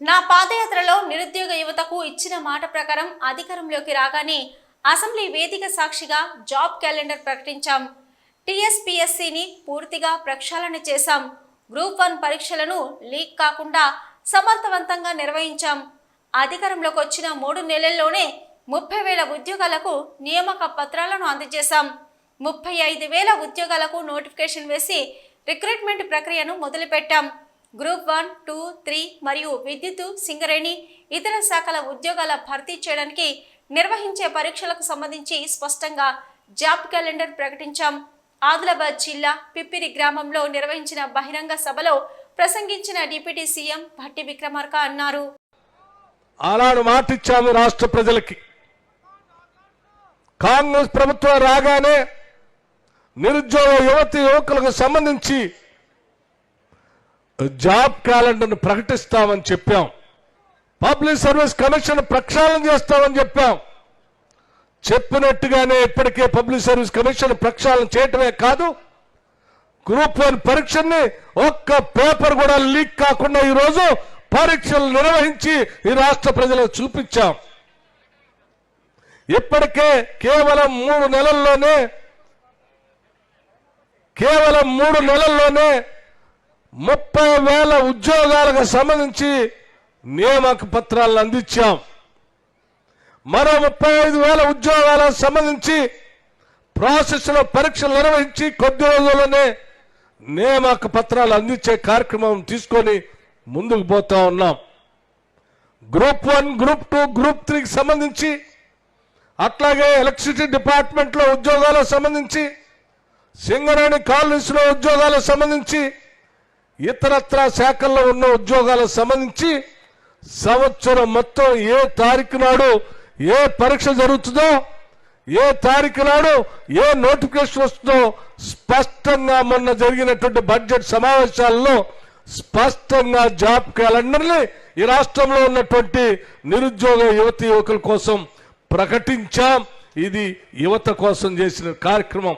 నా పాదయాత్రలో నిరుద్యోగ యువతకు ఇచ్చిన మాట ప్రకారం అధికారంలోకి రాగానే అసెంబ్లీ వేదిక సాక్షిగా జాబ్ క్యాలెండర్ ప్రకటించాం. టీఎస్పీఎస్సీని పూర్తిగా ప్రక్షాళన చేశాం. గ్రూప్ వన్ పరీక్షలను లీక్ కాకుండా సమర్థవంతంగా నిర్వహించాం. అధికారంలోకి వచ్చిన మూడు నెలల్లోనే ముప్పై వేల ఉద్యోగాలకు నియామక పత్రాలను అందజేశాం. ముప్పై ఐదు వేల ఉద్యోగాలకు నోటిఫికేషన్ వేసి రిక్రూట్మెంట్ ప్రక్రియను మొదలుపెట్టాం. గ్రూప్ వన్ టూ త్రీ మరియు విద్యుత్ సింగరేణి ఇతర శాఖల ఉద్యోగాల భర్తీ చేయడానికి నిర్వహించే పరీక్షలకు సంబంధించి స్పష్టంగా జాబ్ క్యాలెండర్ ప్రకటించాం. ఆదిలాబాద్ జిల్లా పిప్పిరి గ్రామంలో నిర్వహించిన బహిరంగ సభలో ప్రసంగించిన డిప్యూటీ సీఎం భట్టి విక్రమార్క అన్నారు. ఆనాడు మాటిచ్చాము రాష్ట్ర ప్రజలకి. కాంగ్రెస్ ప్రభుత్వం రాగానే నిరుద్యోగ యువతి యువకులకు సంబంధించి జాబ్ క్యాలెండర్ను ప్రకటిస్తామని చెప్పాం. పబ్లిక్ సర్వీస్ కమిషన్ ప్రక్షాళన చేస్తామని చెప్పాం. చెప్పినట్టుగానే ఇప్పటికే పబ్లిక్ సర్వీస్ కమిషన్ ప్రక్షాళన చేయటమే కాదు గ్రూప్ వన్ పరీక్షని ఒక్క పేపర్ కూడా లీక్ కాకుండా ఈరోజు పరీక్షలు నిర్వహించి ఈ రాష్ట్ర ప్రజలకు చూపించాం. ఇప్పటికే కేవలం మూడు నెలల్లోనే కేవలం మూడు నెలల్లోనే ముప్పై వేల ఉద్యోగాలకు సంబంధించి నియామక పత్రాలను అందించాం. మరో ముప్పై ఐదు వేల ఉద్యోగాలకు సంబంధించి ప్రాసెస్లో పరీక్షలు నిర్వహించి కొద్ది రోజుల్లోనే నియామక పత్రాలు అందించే కార్యక్రమం తీసుకొని ముందుకు పోతా ఉన్నాం. Group one group two group త్రీకి సంబంధించి అట్లాగే ఎలక్ట్రిసిటీ డిపార్ట్మెంట్లో ఉద్యోగాలకు సంబంధించి సింగరేణి కాలనీస్లో ఉద్యోగాలకు సంబంధించి ఇతరత్ర శాఖల్లో ఉన్న ఉద్యోగాలకు సంబంధించి సంవత్సరం మొత్తం ఏ తారీఖు నాడు ఏ పరీక్ష జరుగుతుందో ఏ తారీఖు నాడు ఏ నోటిఫికేషన్ వస్తుందో స్పష్టంగా మొన్న జరిగినటువంటి బడ్జెట్ సమావేశాల్లో స్పష్టంగా జాబ్ క్యాలెండర్ని ఈ రాష్ట్రంలో ఉన్నటువంటి నిరుద్యోగ యువతి యువకుల కోసం ప్రకటించాం. ఇది యువత కోసం చేసిన కార్యక్రమం.